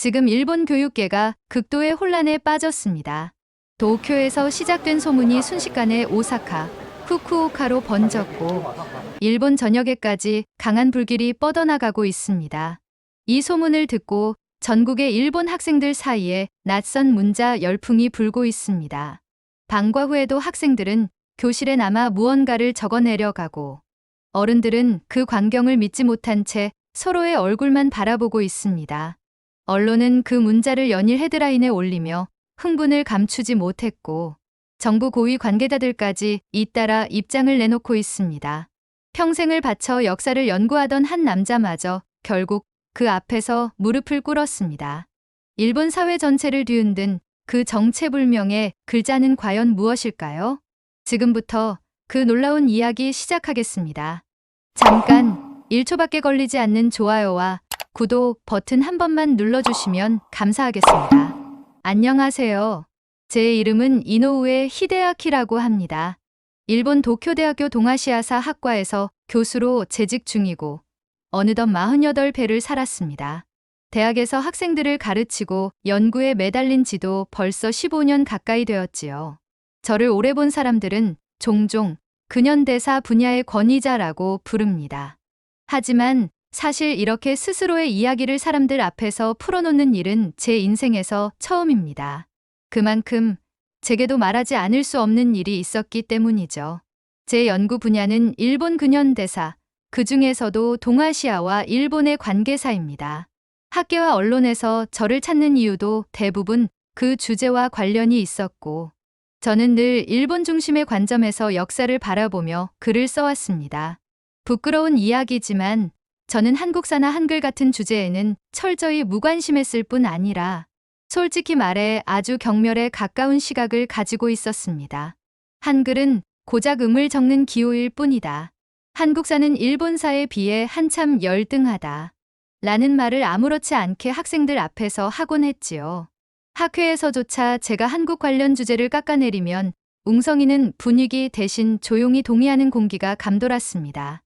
지금 일본 교육계가 극도의 혼란에 빠졌습니다. 도쿄에서 시작된 소문이 순식간에 오사카, 후쿠오카로 번졌고 일본 전역에까지 강한 불길이 뻗어나가고 있습니다. 이 소문을 듣고 전국의 일본 학생들 사이에 낯선 문자 열풍이 불고 있습니다. 방과 후에도 학생들은 교실에 남아 무언가를 적어내려가고 어른들은 그 광경을 믿지 못한 채 서로의 얼굴만 바라보고 있습니다. 언론은 그 문자를 연일 헤드라인에 올리며 흥분을 감추지 못했고 정부 고위 관계자들까지 잇따라 입장을 내놓고 있습니다. 평생을 바쳐 역사를 연구하던 한 남자마저 결국 그 앞에서 무릎을 꿇었습니다. 일본 사회 전체를 뒤흔든 그 정체불명의 글자는 과연 무엇일까요? 지금부터 그 놀라운 이야기 시작하겠습니다. 잠깐 1초밖에 걸리지 않는 좋아요와 구독 버튼 한 번만 눌러주시면 감사하겠습니다. 안녕하세요. 제 이름은 이노우에 히데아키라고 합니다. 일본 도쿄대학교 동아시아사 학과에서 교수로 재직 중이고 어느덧 48배를 살았습니다. 대학에서 학생들을 가르치고 연구에 매달린 지도 벌써 15년 가까이 되었지요. 저를 오래 본 사람들은 종종 근현대사 분야의 권위자라고 부릅니다. 하지만 사실 이렇게 스스로의 이야기를 사람들 앞에서 풀어놓는 일은 제 인생에서 처음입니다. 그만큼 제게도 말하지 않을 수 없는 일이 있었기 때문이죠. 제 연구 분야는 일본 근현대사, 그 중에서도 동아시아와 일본의 관계사입니다. 학계와 언론에서 저를 찾는 이유도 대부분 그 주제와 관련이 있었고, 저는 늘 일본 중심의 관점에서 역사를 바라보며 글을 써왔습니다. 부끄러운 이야기지만 저는 한국사나 한글 같은 주제에는 철저히 무관심했을 뿐 아니라 솔직히 말해 아주 경멸에 가까운 시각을 가지고 있었습니다. 한글은 고작 음을 적는 기호일 뿐이다. 한국사는 일본사에 비해 한참 열등하다. 라는 말을 아무렇지 않게 학생들 앞에서 하곤 했지요. 학회에서조차 제가 한국 관련 주제를 깎아내리면 웅성이는 분위기 대신 조용히 동의하는 공기가 감돌았습니다.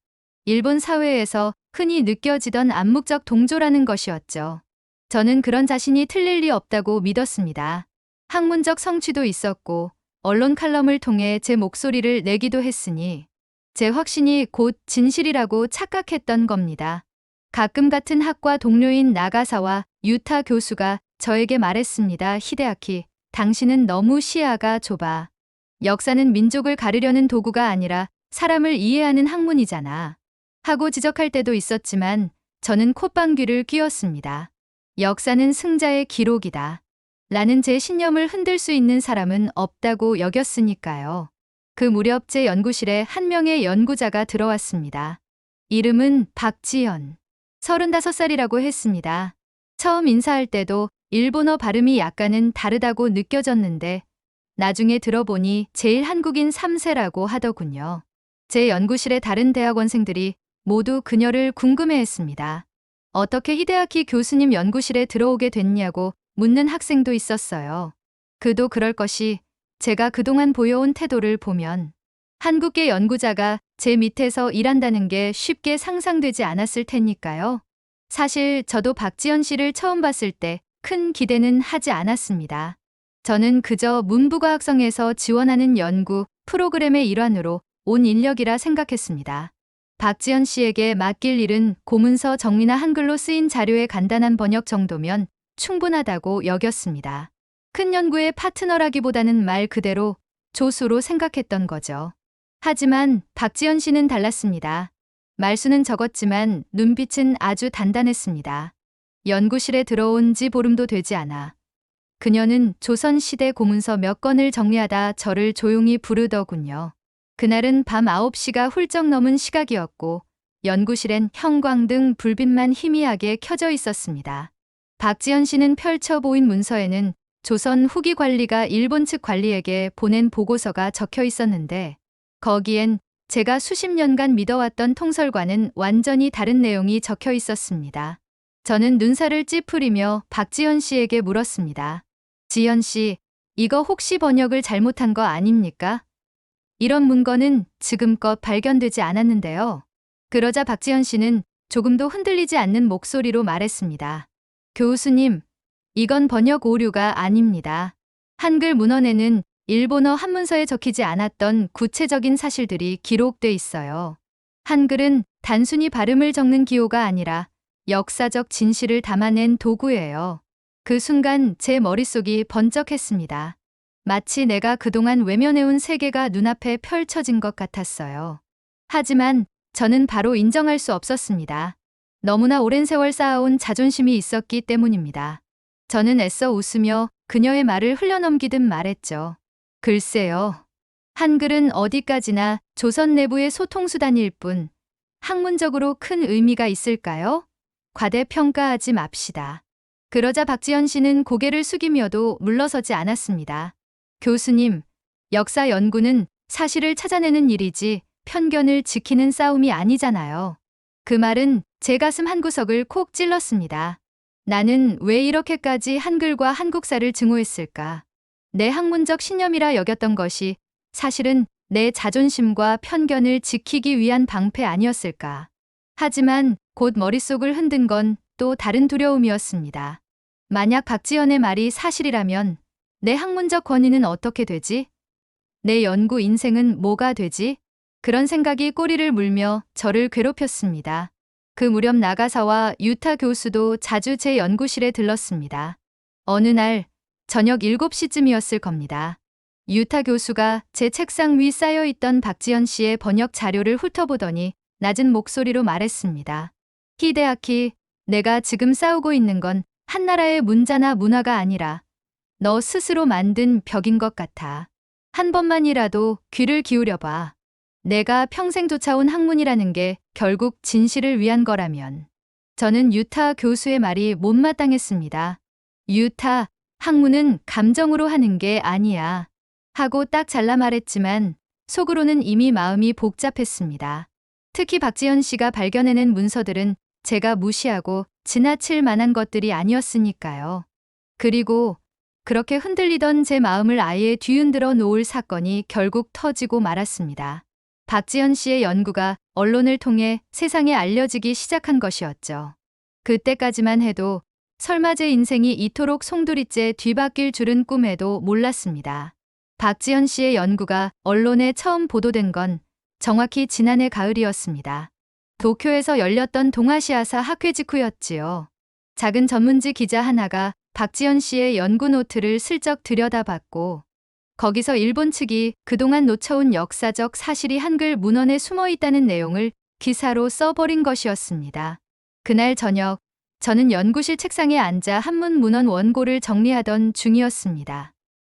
일본 사회에서 흔히 느껴지던 암묵적 동조라는 것이었죠. 저는 그런 자신이 틀릴 리 없다고 믿었습니다. 학문적 성취도 있었고 언론 칼럼을 통해 제 목소리를 내기도 했으니 제 확신이 곧 진실이라고 착각했던 겁니다. 가끔 같은 학과 동료인 나가사와 유타 교수가 저에게 말했습니다. 히데아키, 당신은 너무 시야가 좁아. 역사는 민족을 가르려는 도구가 아니라 사람을 이해하는 학문이잖아. 하고 지적할 때도 있었지만 저는 콧방귀를 뀌었습니다. 역사는 승자의 기록이다. 라는 제 신념을 흔들 수 있는 사람은 없다고 여겼으니까요. 그 무렵 제 연구실에 한 명의 연구자가 들어왔습니다. 이름은 박지연. 35살이라고 했습니다. 처음 인사할 때도 일본어 발음이 약간은 다르다고 느껴졌는데 나중에 들어보니 제일 한국인 3세라고 하더군요. 제 연구실의 다른 대학원생들이 모두 그녀를 궁금해했습니다. 어떻게 히데아키 교수님 연구실에 들어오게 됐냐고 묻는 학생도 있었어요. 그도 그럴 것이 제가 그동안 보여온 태도를 보면 한국계 연구자가 제 밑에서 일한다는 게 쉽게 상상되지 않았을 테니까요. 사실 저도 박지연 씨를 처음 봤을 때 큰 기대는 하지 않았습니다. 저는 그저 문부과학성에서 지원하는 연구 프로그램의 일환으로 온 인력이라 생각했습니다. 박지연 씨에게 맡길 일은 고문서 정리나 한글로 쓰인 자료의 간단한 번역 정도면 충분하다고 여겼습니다. 큰 연구의 파트너라기보다는 말 그대로 조수로 생각했던 거죠. 하지만 박지연 씨는 달랐습니다. 말수는 적었지만 눈빛은 아주 단단했습니다. 연구실에 들어온 지 보름도 되지 않아. 그녀는 조선시대 고문서 몇 건을 정리하다 저를 조용히 부르더군요. 그날은 밤 9시가 훌쩍 넘은 시각이었고 연구실엔 형광등 불빛만 희미하게 켜져 있었습니다. 박지연 씨는 펼쳐 보인 문서에는 조선 후기 관리가 일본 측 관리에게 보낸 보고서가 적혀 있었는데 거기엔 제가 수십 년간 믿어왔던 통설과는 완전히 다른 내용이 적혀 있었습니다. 저는 눈살을 찌푸리며 박지연 씨에게 물었습니다. 지연 씨, 이거 혹시 번역을 잘못한 거 아닙니까? 이런 문건은 지금껏 발견되지 않았는데요. 그러자 박지연 씨는 조금도 흔들리지 않는 목소리로 말했습니다. 교수님, 이건 번역 오류가 아닙니다. 한글 문헌에는 일본어 한문서에 적히지 않았던 구체적인 사실들이 기록돼 있어요. 한글은 단순히 발음을 적는 기호가 아니라 역사적 진실을 담아낸 도구예요. 그 순간 제 머릿속이 번쩍했습니다. 마치 내가 그동안 외면해온 세계가 눈앞에 펼쳐진 것 같았어요. 하지만 저는 바로 인정할 수 없었습니다. 너무나 오랜 세월 쌓아온 자존심이 있었기 때문입니다. 저는 애써 웃으며 그녀의 말을 흘려넘기듯 말했죠. 글쎄요. 한글은 어디까지나 조선 내부의 소통수단일 뿐 학문적으로 큰 의미가 있을까요? 과대평가하지 맙시다. 그러자 박지현 씨는 고개를 숙이며도 물러서지 않았습니다. 교수님, 역사 연구는 사실을 찾아내는 일이지 편견을 지키는 싸움이 아니잖아요. 그 말은 제 가슴 한 구석을 콕 찔렀습니다. 나는 왜 이렇게까지 한글과 한국사를 증오했을까? 내 학문적 신념이라 여겼던 것이 사실은 내 자존심과 편견을 지키기 위한 방패 아니었을까? 하지만 곧 머릿속을 흔든 건 또 다른 두려움이었습니다. 만약 박지연의 말이 사실이라면 내 학문적 권위는 어떻게 되지? 내 연구 인생은 뭐가 되지? 그런 생각이 꼬리를 물며 저를 괴롭혔습니다. 그 무렵 나가사와 유타 교수도 자주 제 연구실에 들렀습니다. 어느 날 저녁 7시쯤이었을 겁니다. 유타 교수가 제 책상 위 쌓여 있던 박지연 씨의 번역 자료를 훑어보더니 낮은 목소리로 말했습니다. 히데아키, 내가 지금 싸우고 있는 건 한나라의 문자나 문화가 아니라 너 스스로 만든 벽인 것 같아. 한 번만이라도 귀를 기울여봐. 내가 평생 쫓아온 학문이라는 게 결국 진실을 위한 거라면. 저는 유타 교수의 말이 못마땅했습니다. 유타, 학문은 감정으로 하는 게 아니야. 하고 딱 잘라 말했지만 속으로는 이미 마음이 복잡했습니다. 특히 박지연 씨가 발견해낸 문서들은 제가 무시하고 지나칠 만한 것들이 아니었으니까요. 그리고 그렇게 흔들리던 제 마음을 아예 뒤흔들어 놓을 사건이 결국 터지고 말았습니다. 박지연 씨의 연구가 언론을 통해 세상에 알려지기 시작한 것이었죠. 그때까지만 해도 설마 제 인생이 이토록 송두리째 뒤바뀔 줄은 꿈에도 몰랐습니다. 박지연 씨의 연구가 언론에 처음 보도된 건 정확히 지난해 가을이었습니다. 도쿄에서 열렸던 동아시아사 학회 직후였지요. 작은 전문지 기자 하나가 박지연 씨의 연구 노트를 슬쩍 들여다봤고 거기서 일본 측이 그동안 놓쳐온 역사적 사실이 한글 문헌에 숨어 있다는 내용을 기사로 써버린 것이었습니다. 그날 저녁 저는 연구실 책상에 앉아 한문 문헌 원고를 정리하던 중이었습니다.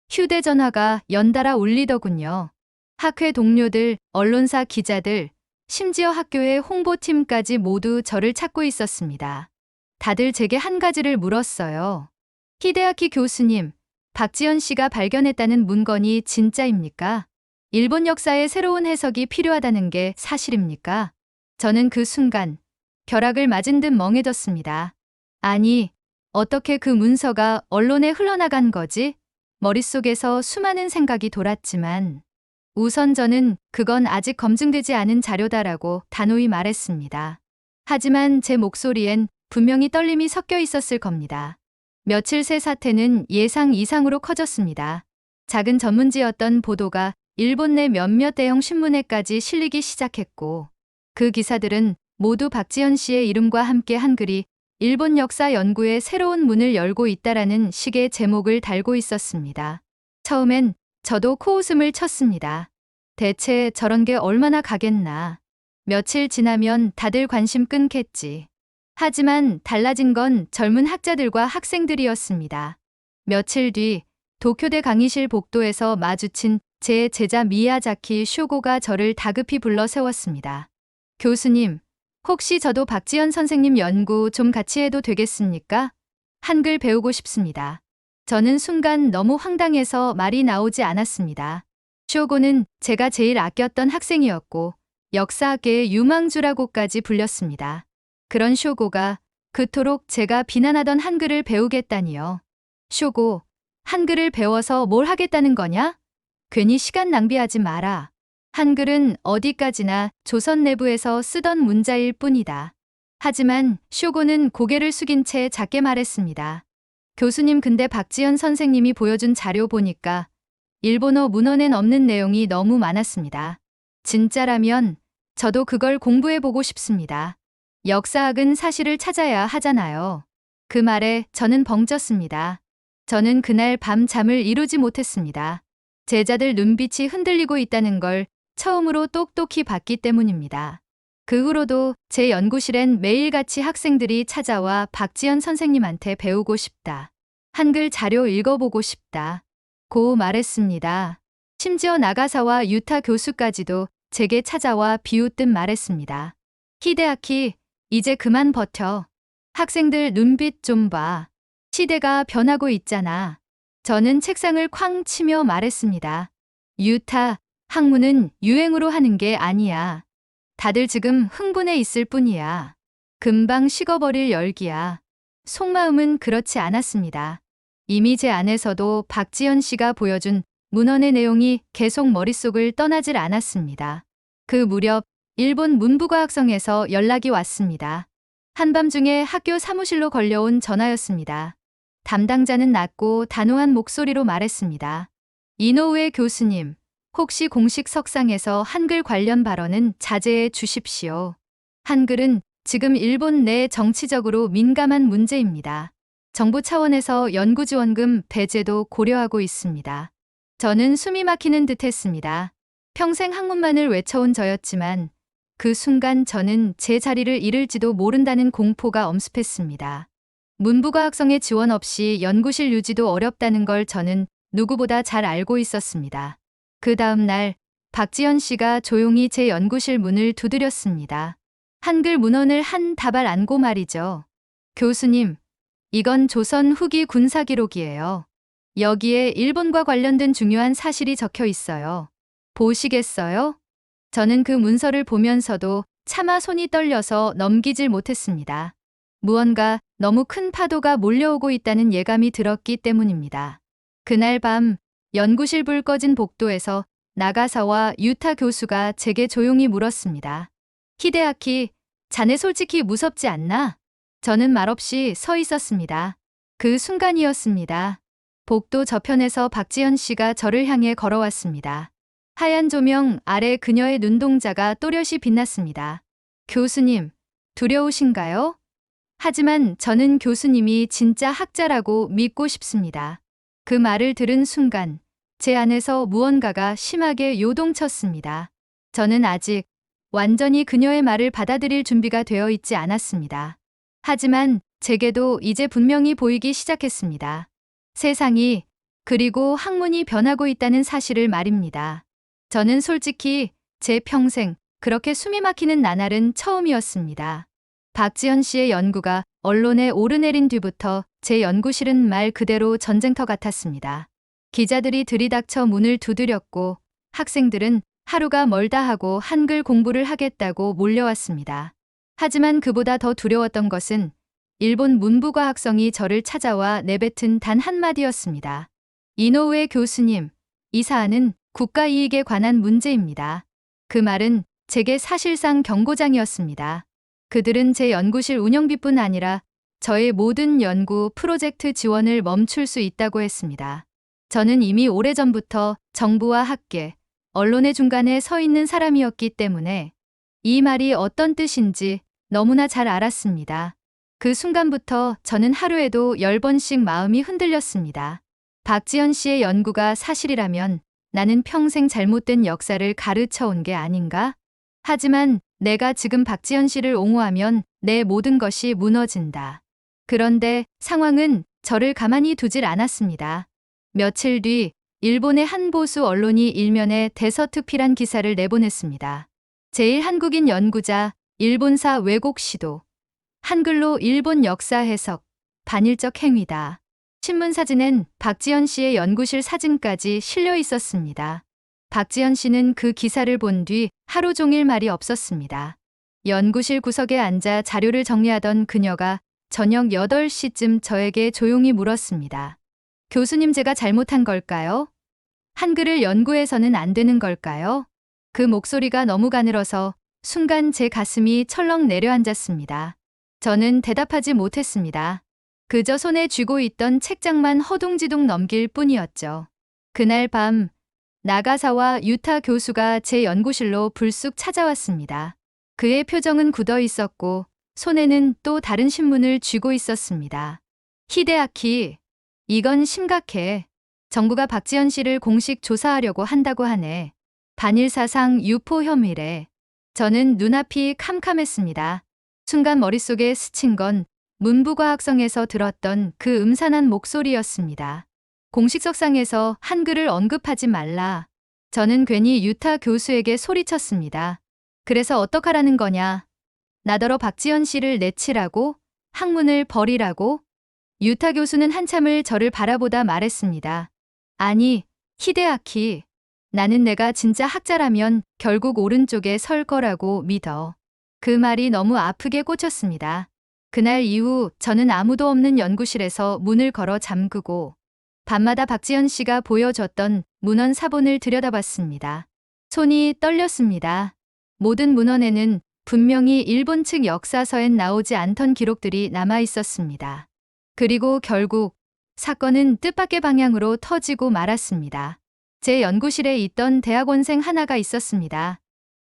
휴대전화가 연달아 울리더군요. 학회 동료들, 언론사 기자들, 심지어 학교의 홍보팀까지 모두 저를 찾고 있었습니다. 다들 제게 한 가지를 물었어요. 히데아키 교수님, 박지연 씨가 발견했다는 문건이 진짜입니까? 일본 역사의 새로운 해석이 필요하다는 게 사실입니까? 저는 그 순간 벼락을 맞은 듯 멍해졌습니다. 아니, 어떻게 그 문서가 언론에 흘러나간 거지? 머릿속에서 수많은 생각이 돌았지만 우선 저는 그건 아직 검증되지 않은 자료다라고 단호히 말했습니다. 하지만 제 목소리엔 분명히 떨림이 섞여 있었을 겁니다. 며칠 새 사태는 예상 이상으로 커졌습니다. 작은 전문지였던 보도가 일본 내 몇몇 대형 신문에까지 실리기 시작했고 그 기사들은 모두 박지현 씨의 이름과 함께 한글이 일본 역사 연구의 새로운 문을 열고 있다라는 식의 제목을 달고 있었습니다. 처음엔 저도 코웃음을 쳤습니다. 대체 저런 게 얼마나 가겠나. 며칠 지나면 다들 관심 끊겠지. 하지만 달라진 건 젊은 학자들과 학생들이었습니다. 며칠 뒤 도쿄대 강의실 복도에서 마주친 제 제자 미야자키 쇼고가 저를 다급히 불러 세웠습니다. 교수님, 혹시 저도 박지연 선생님 연구 좀 같이 해도 되겠습니까? 한글 배우고 싶습니다. 저는 순간 너무 황당해서 말이 나오지 않았습니다. 쇼고는 제가 제일 아꼈던 학생이었고 역사학계의 유망주라고까지 불렸습니다. 그런 쇼고가 그토록 제가 비난하던 한글을 배우겠다니요. 쇼고, 한글을 배워서 뭘 하겠다는 거냐? 괜히 시간 낭비하지 마라. 한글은 어디까지나 조선 내부에서 쓰던 문자일 뿐이다. 하지만 쇼고는 고개를 숙인 채 작게 말했습니다. 교수님 근데 박지연 선생님이 보여준 자료 보니까 일본어 문헌엔 없는 내용이 너무 많았습니다. 진짜라면 저도 그걸 공부해 보고 싶습니다. 역사학은 사실을 찾아야 하잖아요. 그 말에 저는 벙쪘습니다. 저는 그날 밤 잠을 이루지 못했습니다. 제자들 눈빛이 흔들리고 있다는 걸 처음으로 똑똑히 봤기 때문입니다. 그 후로도 제 연구실엔 매일같이 학생들이 찾아와 박지연 선생님한테 배우고 싶다. 한글 자료 읽어보고 싶다. 고 말했습니다. 심지어 나가사와 유타 교수까지도 제게 찾아와 비웃듯 말했습니다. 히데아키, 이제 그만 버텨. 학생들 눈빛 좀 봐. 시대가 변하고 있잖아. 저는 책상을 쾅 치며 말했습니다. 유타, 학문은 유행으로 하는 게 아니야. 다들 지금 흥분해 있을 뿐이야. 금방 식어버릴 열기야. 속마음은 그렇지 않았습니다. 이미 제 안에서도 박지연 씨가 보여준 문헌의 내용이 계속 머릿속을 떠나질 않았습니다. 그 무렵 일본 문부과학성에서 연락이 왔습니다. 한밤중에 학교 사무실로 걸려온 전화였습니다. 담당자는 낮고 단호한 목소리로 말했습니다. 이노우에 교수님, 혹시 공식 석상에서 한글 관련 발언은 자제해 주십시오. 한글은 지금 일본 내 정치적으로 민감한 문제입니다. 정부 차원에서 연구지원금 배제도 고려하고 있습니다. 저는 숨이 막히는 듯 했습니다. 평생 학문만을 외쳐온 저였지만 그 순간 저는 제 자리를 잃을지도 모른다는 공포가 엄습했습니다. 문부과학성의 지원 없이 연구실 유지도 어렵다는 걸 저는 누구보다 잘 알고 있었습니다. 그 다음 날 박지연 씨가 조용히 제 연구실 문을 두드렸습니다. 한글 문헌을 한 다발 안고 말이죠. 교수님, 이건 조선 후기 군사 기록이에요. 여기에 일본과 관련된 중요한 사실이 적혀 있어요. 보시겠어요? 저는 그 문서를 보면서도 차마 손이 떨려서 넘기질 못했습니다. 무언가 너무 큰 파도가 몰려오고 있다는 예감이 들었기 때문입니다. 그날 밤 연구실 불 꺼진 복도에서 나가사와 유타 교수가 제게 조용히 물었습니다. 히데아키, 자네 솔직히 무섭지 않나? 저는 말없이 서 있었습니다. 그 순간이었습니다. 복도 저편에서 박지연 씨가 저를 향해 걸어왔습니다. 하얀 조명 아래 그녀의 눈동자가 또렷이 빛났습니다. 교수님, 두려우신가요? 하지만 저는 교수님이 진짜 학자라고 믿고 싶습니다. 그 말을 들은 순간 제 안에서 무언가가 심하게 요동쳤습니다. 저는 아직 완전히 그녀의 말을 받아들일 준비가 되어 있지 않았습니다. 하지만 제게도 이제 분명히 보이기 시작했습니다. 세상이 그리고 학문이 변하고 있다는 사실을 말입니다. 저는 솔직히 제 평생 그렇게 숨이 막히는 나날은 처음이었습니다. 박지연 씨의 연구가 언론에 오르내린 뒤부터 제 연구실은 말 그대로 전쟁터 같았습니다. 기자들이 들이닥쳐 문을 두드렸고 학생들은 하루가 멀다 하고 한글 공부를 하겠다고 몰려왔습니다. 하지만 그보다 더 두려웠던 것은 일본 문부과 학성이 저를 찾아와 내뱉은 단 한마디였습니다. 이노우에 교수님, 이 사안은 국가 이익에 관한 문제입니다. 그 말은 제게 사실상 경고장이었습니다. 그들은 제 연구실 운영비뿐 아니라 저의 모든 연구 프로젝트 지원을 멈출 수 있다고 했습니다. 저는 이미 오래전부터 정부와 학계, 언론의 중간에 서 있는 사람이었기 때문에 이 말이 어떤 뜻인지 너무나 잘 알았습니다. 그 순간부터 저는 하루에도 10번씩 마음이 흔들렸습니다. 박지연 씨의 연구가 사실이라면 나는 평생 잘못된 역사를 가르쳐 온 게 아닌가? 하지만 내가 지금 박지연 씨를 옹호하면 내 모든 것이 무너진다. 그런데 상황은 저를 가만히 두질 않았습니다. 며칠 뒤 일본의 한 보수 언론이 일면에 대서특필한 기사를 내보냈습니다. 제1한국인 연구자 일본사 왜곡 시도 한글로 일본 역사 해석 반일적 행위다. 신문 사진엔 박지연 씨의 연구실 사진까지 실려 있었습니다. 박지연 씨는 그 기사를 본 뒤 하루 종일 말이 없었습니다. 연구실 구석에 앉아 자료를 정리하던 그녀가 저녁 8시쯤 저에게 조용히 물었습니다. 교수님 제가 잘못한 걸까요? 한글을 연구해서는 안 되는 걸까요? 그 목소리가 너무 가늘어서 순간 제 가슴이 철렁 내려앉았습니다. 저는 대답하지 못했습니다. 그저 손에 쥐고 있던 책장만 허둥지둥 넘길 뿐이었죠. 그날 밤 나가사와 유타 교수가 제 연구실로 불쑥 찾아왔습니다. 그의 표정은 굳어 있었고 손에는 또 다른 신문을 쥐고 있었습니다. 히데아키, 이건 심각해. 정부가 박지현 씨를 공식 조사하려고 한다고 하네. 반일사상 유포 혐의래. 저는 눈앞이 캄캄했습니다. 순간 머릿속에 스친 건 문부과학성에서 들었던 그 음산한 목소리였습니다. 공식석상에서 한글을 언급하지 말라. 저는 괜히 유타 교수에게 소리쳤습니다. 그래서 어떡하라는 거냐. 나더러 박지현 씨를 내치라고? 학문을 버리라고? 유타 교수는 한참을 저를 바라보다 말했습니다. 아니, 히데아키. 나는 내가 진짜 학자라면 결국 오른쪽에 설 거라고 믿어. 그 말이 너무 아프게 꽂혔습니다. 그날 이후 저는 아무도 없는 연구실에서 문을 걸어 잠그고 밤마다 박지현 씨가 보여줬던 문헌 사본을 들여다봤습니다. 손이 떨렸습니다. 모든 문헌에는 분명히 일본 측 역사서엔 나오지 않던 기록들이 남아 있었습니다. 그리고 결국 사건은 뜻밖의 방향으로 터지고 말았습니다. 제 연구실에 있던 대학원생 하나가 있었습니다.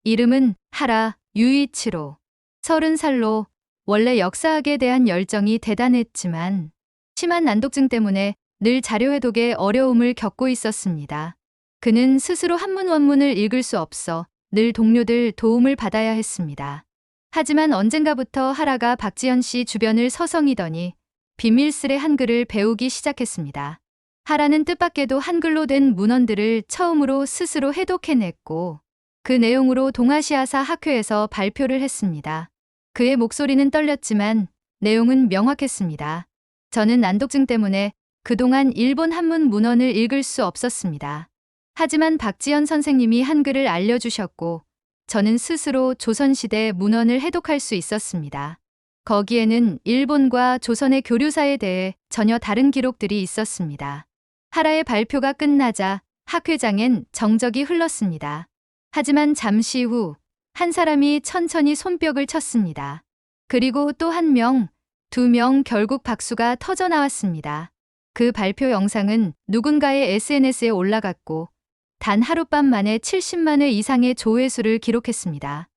이름은 하라 유이치로. 서른 살로 원래 역사학에 대한 열정이 대단했지만 심한 난독증 때문에 늘 자료 해독에 어려움을 겪고 있었습니다. 그는 스스로 한문 원문을 읽을 수 없어 늘 동료들 도움을 받아야 했습니다. 하지만 언젠가부터 하라가 박지현 씨 주변을 서성이더니 비밀스레 한글을 배우기 시작했습니다. 하라는 뜻밖에도 한글로 된 문헌들을 처음으로 스스로 해독해냈고 그 내용으로 동아시아사 학회에서 발표를 했습니다. 그의 목소리는 떨렸지만 내용은 명확했습니다. 저는 난독증 때문에 그동안 일본 한문 문헌을 읽을 수 없었습니다. 하지만 박지연 선생님이 한글을 알려주셨고 저는 스스로 조선시대 문헌을 해독할 수 있었습니다. 거기에는 일본과 조선의 교류사에 대해 전혀 다른 기록들이 있었습니다. 하라의 발표가 끝나자 학회장엔 정적이 흘렀습니다. 하지만 잠시 후 한 사람이 천천히 손뼉을 쳤습니다. 그리고 또 한 명, 두 명 결국 박수가 터져 나왔습니다. 그 발표 영상은 누군가의 SNS에 올라갔고 단 하룻밤 만에 70만 회 이상의 조회수를 기록했습니다.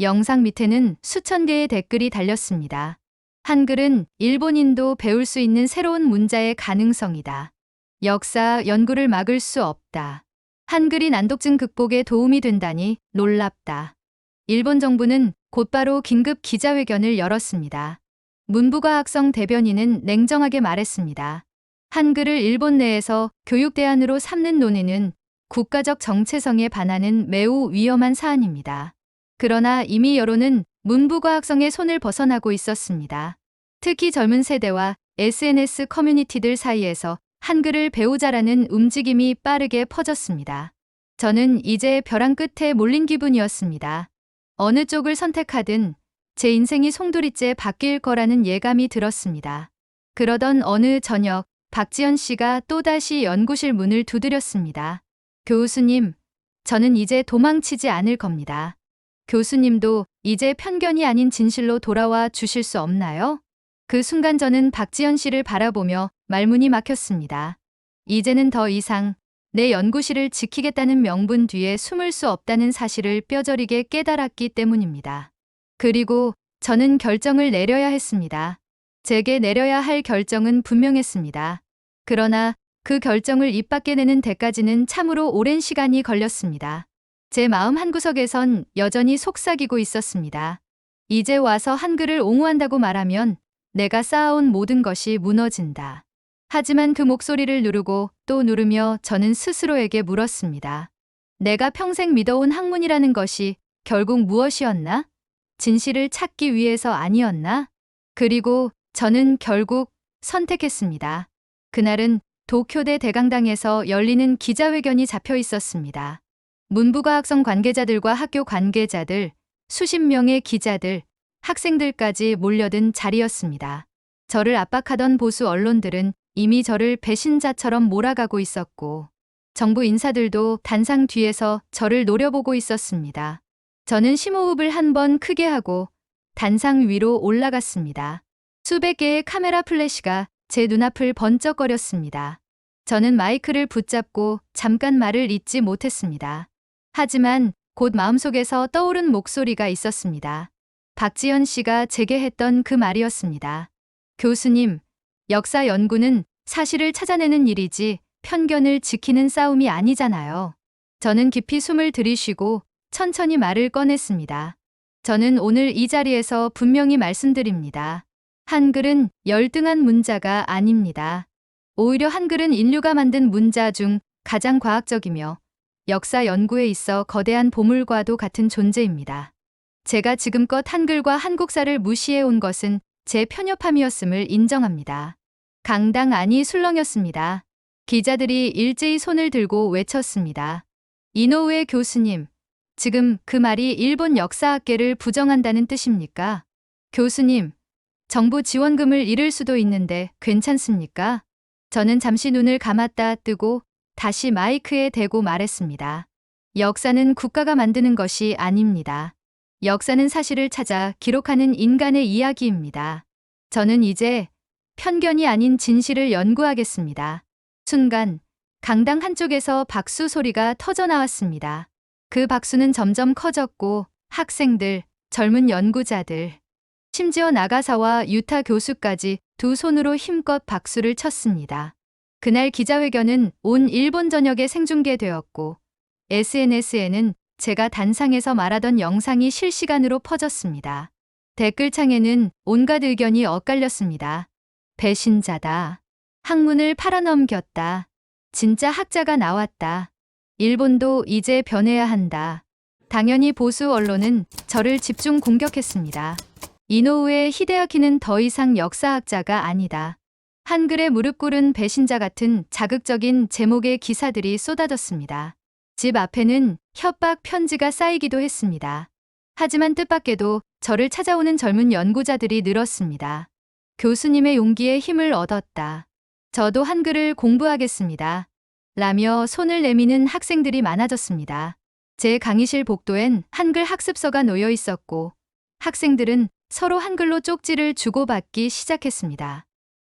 영상 밑에는 수천 개의 댓글이 달렸습니다. 한글은 일본인도 배울 수 있는 새로운 문자의 가능성이다. 역사 연구를 막을 수 없다. 한글이 난독증 극복에 도움이 된다니 놀랍다. 일본 정부는 곧바로 긴급 기자회견을 열었습니다. 문부과학성 대변인은 냉정하게 말했습니다. 한글을 일본 내에서 교육 대안으로 삼는 논의는 국가적 정체성에 반하는 매우 위험한 사안입니다. 그러나 이미 여론은 문부과학성의 손을 벗어나고 있었습니다. 특히 젊은 세대와 SNS 커뮤니티들 사이에서 한글을 배우자라는 움직임이 빠르게 퍼졌습니다. 저는 이제 벼랑 끝에 몰린 기분이었습니다. 어느 쪽을 선택하든 제 인생이 송두리째 바뀔 거라는 예감이 들었습니다. 그러던 어느 저녁 박지연 씨가 또다시 연구실 문을 두드렸습니다. 교수님, 저는 이제 도망치지 않을 겁니다. 교수님도 이제 편견이 아닌 진실로 돌아와 주실 수 없나요? 그 순간 저는 박지연 씨를 바라보며 말문이 막혔습니다. 이제는 더 이상 내 연구실을 지키겠다는 명분 뒤에 숨을 수 없다는 사실을 뼈저리게 깨달았기 때문입니다. 그리고 저는 결정을 내려야 했습니다. 제게 내려야 할 결정은 분명했습니다. 그러나 그 결정을 입 밖에 내는 데까지는 참으로 오랜 시간이 걸렸습니다. 제 마음 한구석에선 여전히 속삭이고 있었습니다. 이제 와서 한글을 옹호한다고 말하면 내가 쌓아온 모든 것이 무너진다. 하지만 그 목소리를 누르고 또 누르며 저는 스스로에게 물었습니다. 내가 평생 믿어온 학문이라는 것이 결국 무엇이었나? 진실을 찾기 위해서 아니었나? 그리고 저는 결국 선택했습니다. 그날은 도쿄대 대강당에서 열리는 기자회견이 잡혀 있었습니다. 문부과학성 관계자들과 학교 관계자들, 수십 명의 기자들, 학생들까지 몰려든 자리였습니다. 저를 압박하던 보수 언론들은 이미 저를 배신자처럼 몰아가고 있었고, 정부 인사들도 단상 뒤에서 저를 노려보고 있었습니다. 저는 심호흡을 한 번 크게 하고 단상 위로 올라갔습니다. 수백 개의 카메라 플래시가 제 눈앞을 번쩍거렸습니다. 저는 마이크를 붙잡고 잠깐 말을 잇지 못했습니다. 하지만 곧 마음속에서 떠오른 목소리가 있었습니다. 박지현 씨가 제게 했던 그 말이었습니다. 교수님, 역사 연구는 사실을 찾아내는 일이지 편견을 지키는 싸움이 아니잖아요. 저는 깊이 숨을 들이쉬고 천천히 말을 꺼냈습니다. 저는 오늘 이 자리에서 분명히 말씀드립니다. 한글은 열등한 문자가 아닙니다. 오히려 한글은 인류가 만든 문자 중 가장 과학적이며 역사 연구에 있어 거대한 보물과도 같은 존재입니다. 제가 지금껏 한글과 한국사를 무시해 온 것은 제 편협함이었음을 인정합니다. 강당 안이 술렁였습니다. 기자들이 일제히 손을 들고 외쳤습니다. 이노우에 교수님, 지금 그 말이 일본 역사학계를 부정한다는 뜻입니까? 교수님, 정부 지원금을 잃을 수도 있는데 괜찮습니까? 저는 잠시 눈을 감았다 뜨고 다시 마이크에 대고 말했습니다. 역사는 국가가 만드는 것이 아닙니다. 역사는 사실을 찾아 기록하는 인간의 이야기입니다. 저는 이제 편견이 아닌 진실을 연구하겠습니다. 순간 강당 한쪽에서 박수 소리가 터져 나왔습니다. 그 박수는 점점 커졌고 학생들, 젊은 연구자들, 심지어 나가사와 유타 교수까지 두 손으로 힘껏 박수를 쳤습니다. 그날 기자회견은 온 일본 전역에 생중계되었고 SNS에는 제가 단상에서 말하던 영상이 실시간으로 퍼졌습니다. 댓글창에는 온갖 의견이 엇갈렸습니다. 배신자다. 학문을 팔아넘겼다. 진짜 학자가 나왔다. 일본도 이제 변해야 한다. 당연히 보수 언론은 저를 집중 공격했습니다. 이노우의 히데아키는 더 이상 역사학자가 아니다. 한글에 무릎 꿇은 배신자 같은 자극적인 제목의 기사들이 쏟아졌습니다. 집 앞에는 협박 편지가 쌓이기도 했습니다. 하지만 뜻밖에도 저를 찾아오는 젊은 연구자들이 늘었습니다. 교수님의 용기에 힘을 얻었다. 저도 한글을 공부하겠습니다. 라며 손을 내미는 학생들이 많아졌습니다. 제 강의실 복도엔 한글 학습서가 놓여 있었고 학생들은 서로 한글로 쪽지를 주고받기 시작했습니다.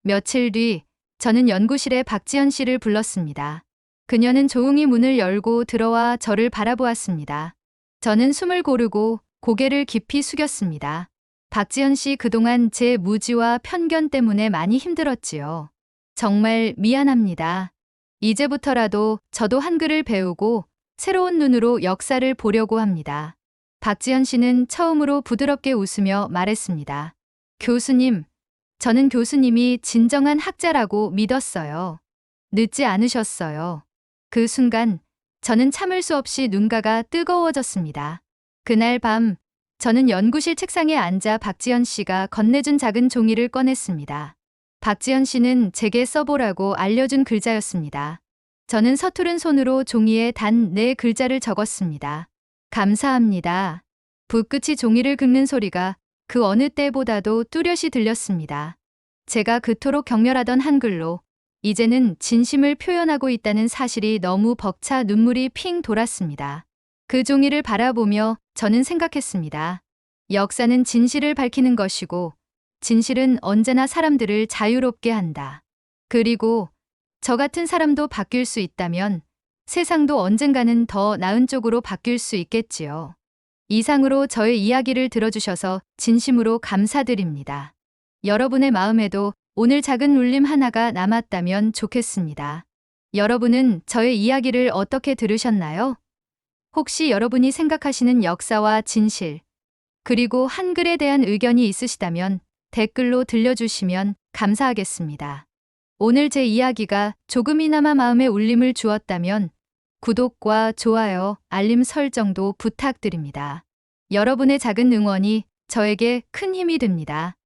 며칠 뒤 저는 연구실에 박지연 씨를 불렀습니다. 그녀는 조용히 문을 열고 들어와 저를 바라보았습니다. 저는 숨을 고르고 고개를 깊이 숙였습니다. 박지연 씨 그동안 제 무지와 편견 때문에 많이 힘들었지요. 정말 미안합니다. 이제부터라도 저도 한글을 배우고 새로운 눈으로 역사를 보려고 합니다. 박지연 씨는 처음으로 부드럽게 웃으며 말했습니다. 교수님, 저는 교수님이 진정한 학자라고 믿었어요. 늦지 않으셨어요. 그 순간 저는 참을 수 없이 눈가가 뜨거워졌습니다. 그날 밤 저는 연구실 책상에 앉아 박지연 씨가 건네준 작은 종이를 꺼냈습니다. 박지연 씨는 제게 써보라고 알려준 글자였습니다. 저는 서투른 손으로 종이에 단 네 글자를 적었습니다. 감사합니다. 붓끝이 종이를 긁는 소리가 그 어느 때보다도 뚜렷이 들렸습니다. 제가 그토록 경멸하던 한글로 이제는 진심을 표현하고 있다는 사실이 너무 벅차 눈물이 핑 돌았습니다. 그 종이를 바라보며 저는 생각했습니다. 역사는 진실을 밝히는 것이고 진실은 언제나 사람들을 자유롭게 한다. 그리고 저 같은 사람도 바뀔 수 있다면 세상도 언젠가는 더 나은 쪽으로 바뀔 수 있겠지요. 이상으로 저의 이야기를 들어주셔서 진심으로 감사드립니다. 여러분의 마음에도 오늘 작은 울림 하나가 남았다면 좋겠습니다. 여러분은 저의 이야기를 어떻게 들으셨나요? 혹시 여러분이 생각하시는 역사와 진실, 그리고 한글에 대한 의견이 있으시다면 댓글로 들려주시면 감사하겠습니다. 오늘 제 이야기가 조금이나마 마음에 울림을 주었다면 구독과 좋아요, 알림 설정도 부탁드립니다. 여러분의 작은 응원이 저에게 큰 힘이 됩니다.